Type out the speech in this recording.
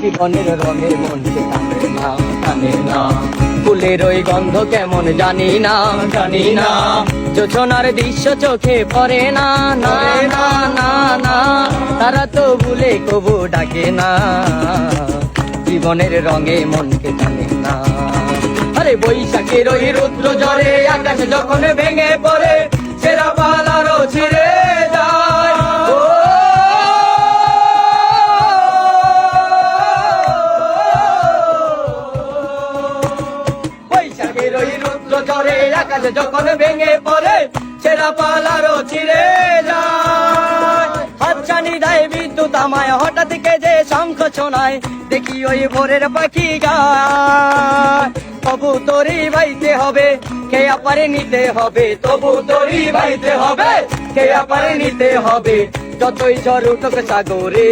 জীবনের রঙে মনকে টানে না টানে না। ফুলের ওই গন্ধ কেমন জানি না জানি না। যোচনার দৃশ্য চোখে পড়ে না না না না না। তারা তো ভুলে কবু ডাকে না। জীবনের রঙে মনকে টানে না। আরে বৈশাখের ওই রুদ্র জ্বরে আকাশ যখন ভেঙে পড়ে জ্বরে আকাশ যখন ভেঙে পড়ে সেরা পালারও ছিঁড়ে যায়। হাতছানি দেয় বিদ্যুৎ আমায়, হঠাৎ কে যে শঙ্খ শোনায় দেখি ওই ভোরের পাখি গায়। তবু তোরই বাইতে হবে, কে পারে নিতে হবে? তবু তোরই বাইতে হবে, কে পারে নিতে হবে? যতই ঝড় উঠুক সাগরে।